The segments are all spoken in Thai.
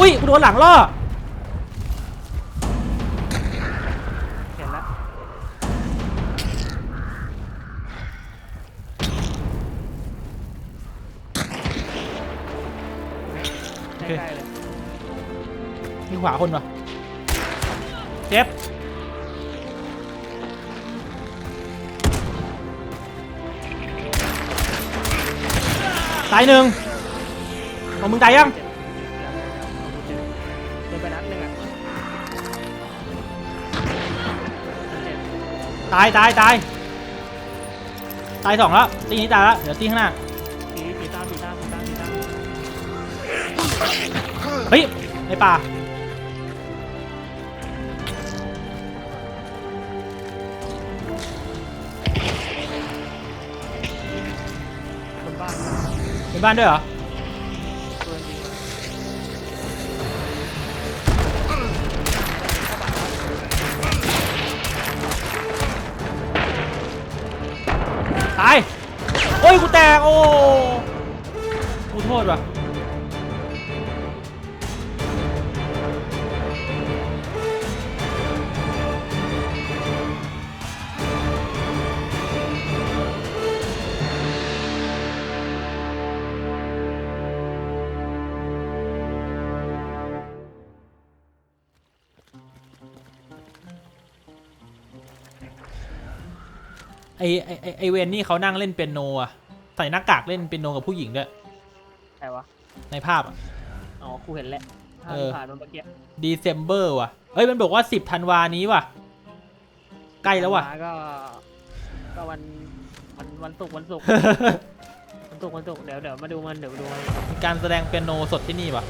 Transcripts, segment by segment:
อุ้ยกูโดนหลังล่อเห็นแล้วโอใกเคล้ๆเลยมีขวาคนปะเจ็บตายหนึ่งของมึงตายยัง ตายตายตายตายสองแล้วตีนี้ตายแล้วเดี๋ยวตีข้างหน้าผีผีตามผีตามผีตามผีตามเฮ้ยในป่าบนบ้านเป็นบ้านด้วยเหรอ อ้ยกูแตกโอ้กูโทษว่ะ ไอไอไอ้ไอเวนนี่เขานั่งเล่นเปียโนอะใส่หน้ากากเล่นเปียโนกับผู้หญิงด้วยใครวะ ในภาพอะ อ๋อ กูเห็นแล้วภาพเออ ผ่านมาเมื่อกี้ดีเซมเบอร์ว่ะ เอ้ยมันบอกว่า10ธันวานี้ว่ะ ใกล้แล้วว่ะ มาก็ ก็วันวันวันศุกร์วันศุกร์ วันศุกร์วันศุกร์เดี๋ยวเดี๋ยวมาดูมันเดี๋ยวมาดูมันมีการแสดงเปียโนสดที่นี่ว่ะ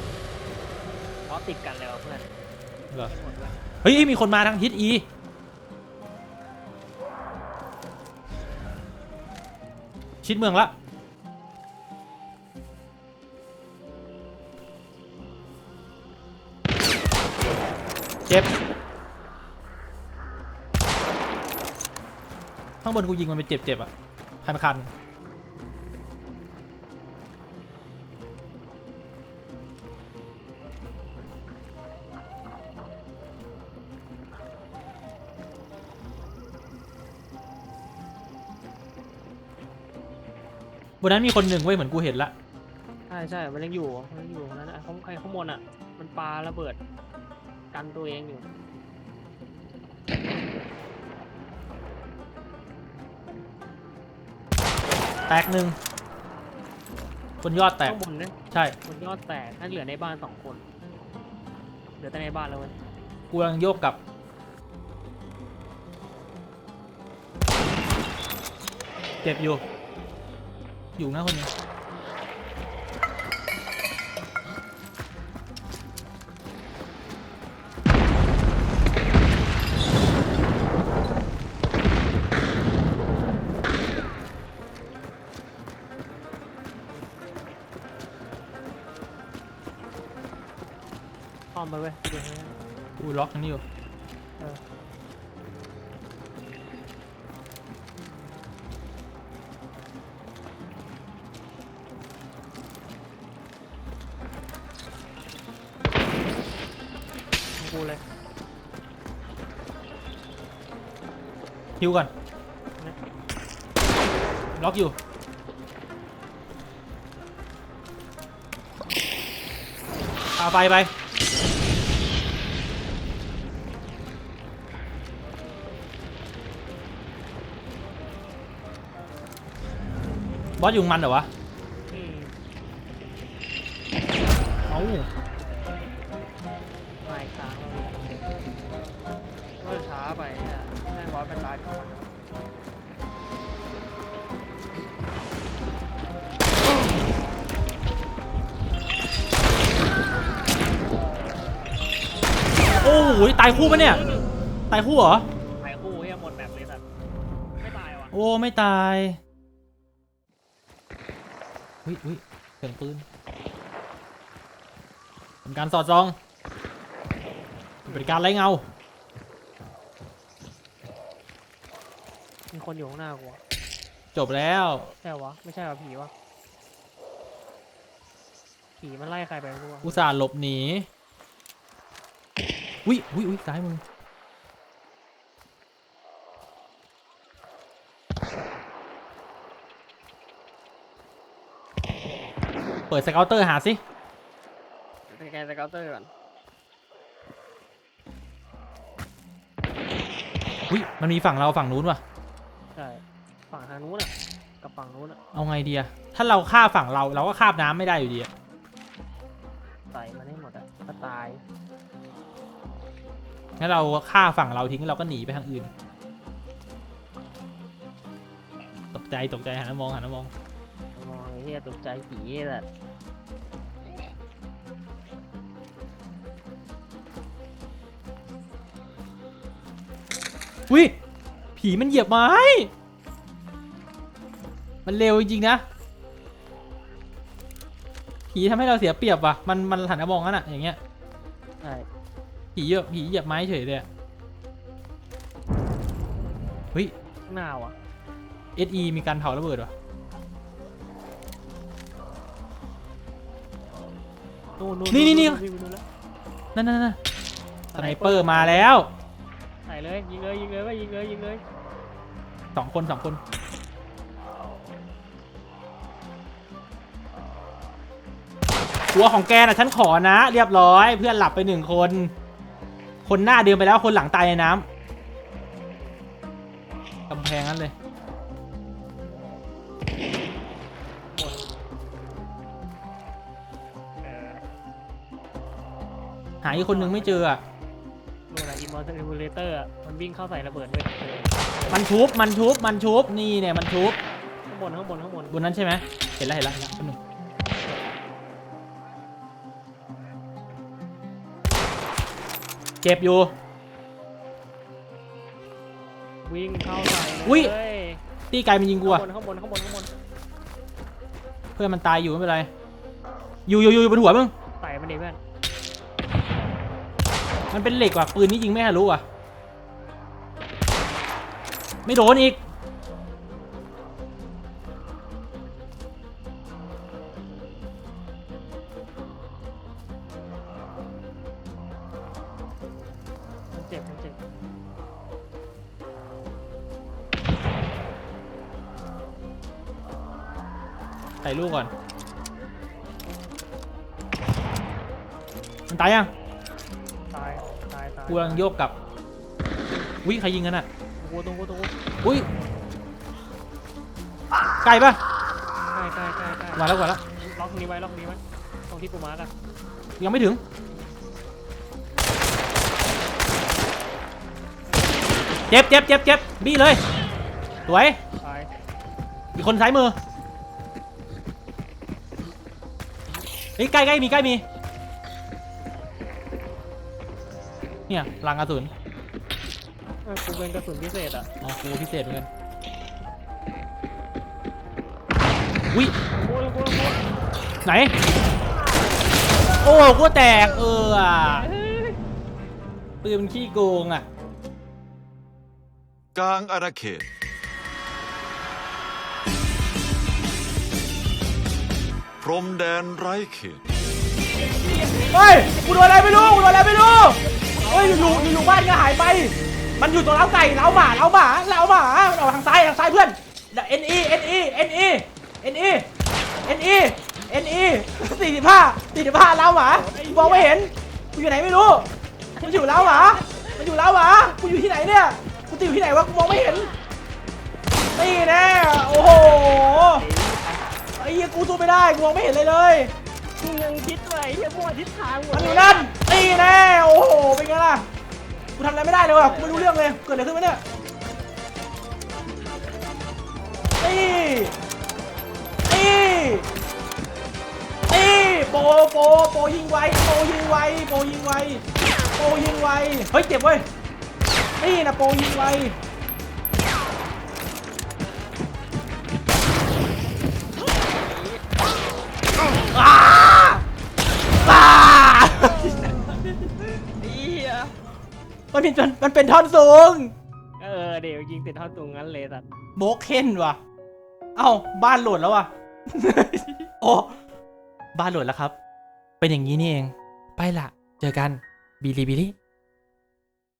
เพราะติดกันแล้วเพื่อนเหรอหมดเลยเฮ้ยมีคนมาทางทิศอี ชิดเมืองละเจ็บ ข้างบนกูยิงมันไปเจ็บๆอะ คันคั บนนั้นมีคนหนึ่งเว้ยเหมือนกูเห็นละ ใช่ใช่มันยังอยู่มันยังอยู่นั่นนะไอ้ข้างไอ้ข้างบนอะ มันปาระเบิด กันตัวเองอยู่ แตกหนึ่งบนยอดแตก ข้างบนนะใช่ บนยอดแตกนั่นเหลือในบ้านสองคน เหลือแต่ในบ้านแล้วเว้ยกูกำลังโยกกลับ เจ็บอยู่ อยู่นะคนนี้อ้อมไปเว้ยเดี๋ยวให้กูล็อกอันนี้อยู่ กูเลยฮิวก่อนล็อกอยู่พาไฟไปบอสอยู่มันเหรอวะ อ้โหตายคู่ปะเนี่ย ตายคู่เหรอตายคู่ยังหมดแบบเลยสัตว์ไม่ตายว่ะโอ้ไม่ตาย อุ้ยอุ้ยเสียงปืนเป็นการสอดส่องเป็นการไล่เงา มีคนอยู่ข้างหน้ากูอะจบแล้ว ใช่วะไม่ใช่วะผีวะผีมันไล่ใครไปไม่รู้อะอุตส่าห์หลบหนี อุ้ยอุ้ยอุ้ยซ้ายมือเปิดสเกลเตอร์หาสิสแกนสเกลเตอร์ก่อนอุ้ยมันมีฝั่งเราฝั่งนู้นว่ะ ใช่ฝั่งทางนู้นอะกับฝั่งนู้นอะเอาไงดีอะถ้าเราฆ่าฝั่งเราเราก็คาบน้ำไม่ได้อยู่ดีอะ งั้นเราฆ่าฝั่งเราทิ้งเราก็หนีไปทางอื่น ตกใจตกใจหันมามองหันมามองมองไอ้เหี้ยตกใจผีแหละอุ้ยผีมันเหยียบไม้ มันเร็วจริงๆนะ ผีทำให้เราเสียเปรียบว่ะ มันมันหันมามองงั้นอะอย่างเงี้ย ใช่ ผีเหยียบผีเหยียบไม้เฉยเลยอะเฮ้ยข้างหน้าว่ะ SE มีการเผาระเบิดว่ะนู่นนู่นี่นี่นี่วิ่งไปนู่นแล้วนั่นนั่นนั่นสไนเปอร์มาแล้วใส่เลยยิงเลยยิงเลยว่ายิงเลยยิงเลยสองคนสองคน หัวของแกน่ะฉันขอนะ เรียบร้อยเพื่อนหลับไปหนึ่งคน คนหน้าเดินไปแล้วคนหลังตายในน้ำกำแพงนั้นเลยเออหาอีกคนนึงไม่เจออะนู่นน่ะอิมมอร์ซิมูเลเตอร์มันวิ่งเข้าใส่ระเบิดด้วยมันชุบ มันชุบ มันชุบ นี่เนี่ย มันชุบ ข้างบนข้างบนข้างบนบนนั้นใช่ไหม เห็นแล้วเห็นแล้วเห็นแล้ว เจ็บอยู่ วิ่งเข้าใส่เลยอุ๊ยเฮ้ยตีไกลมันยิงกูข้างอะบนข้างบนข้างบนข้างบนเพื่อนมันตายอยู่ไม่เป็นไรอยู่อยู่อยู่อยู่บนหัวมึง ใส่มันดิเพื่อนมันเป็นเหล็กว่ะปืนนี้ยิงไม่ทะลุว่ะ ไม่โดนอีก เจ็บมันเจ็บใส่ลูกก่อน มันตายยัง ตายตายตายกูกำลังโยกกลับวิใครยิงกันอะโอ้โหตรงกูตรงกูอุ้ย ไกลปะใกล้ใกล้ใกล้ใกล้มาแล้วมาแล้วล็อกตรงนี้ไว้ล็อกตรงนี้ไว้ตรงที่กูมาร์กอะยังไม่ถึง เจ็บเจ็บเจ็บเจ็บบี้เลย สวย ตายอีกคนซ้ายมือเฮ้ยใกล้ใกล้มีใกล้มี เนี่ยลังกระสุนเออกูเป็นกระสุนพิเศษอะอ๋อกูพิเศษเหมือนกันวิโอ้ยโอ้ยโอ้ยไหน โอ้กูแตกเอออะเฮ้ยปืนมันขี้โกงอะ กลางอาณาเขต พรมแดนไร้เขต เฮ้ยกูโดนอะไรไม่รู้กูโดนอะไรไม่รู้เฮ้ยอยู่อยู่อยู่บ้านก็หายไป มันอยู่ตัวเล้าไก่เล้าหมาเล้าหมาเล้าหมาเอาทางซ้ายทางซ้ายเพื่อน N E N E N E N E N E N E สี่สิบห้าสี่สิบห้าเล้าหมามองไม่เห็นกูอยู่ไหนไม่รู้มันอยู่เล้าหมามันอยู่เล้าหมากูอยู่ที่ไหนเนี่ย กูติดอยู่ที่ไหนวะกูมองไม่เห็นนี่แน่โอ้โหไอ้เหี้ยกูสู้ไม่ได้กูมองไม่เห็นเลยเลยกูยังคิดไว้เฮียพวกทิศทางหมดมันอยู่นั่นตีแน่โอ้โหเป็นไงล่ะกูทำอะไรไม่ได้เลยว่ะกูไม่รู้เรื่องเลยเกิดอะไรขึ้นวะเนี่ยตีตีตีโปโปโปยิงไวโปยิงไวโปยิงไวโปยิงไวเฮ้ยเจ็บเว้ย นี่นะโปยิงไวอ้าอ้าเฮียมันเป็นมันเป็นท่อนสูง เออเดี๋ยวยิงติดท่อตุงงั้นเลยสัตว์โบกเคนว่ะ เอ้าบ้านโหลดแล้วว่ะ โอ้บ้านโหลดแล้วครับ เป็นอย่างนี้นี่เอง ไปละ เจอกันบิลิบิลิ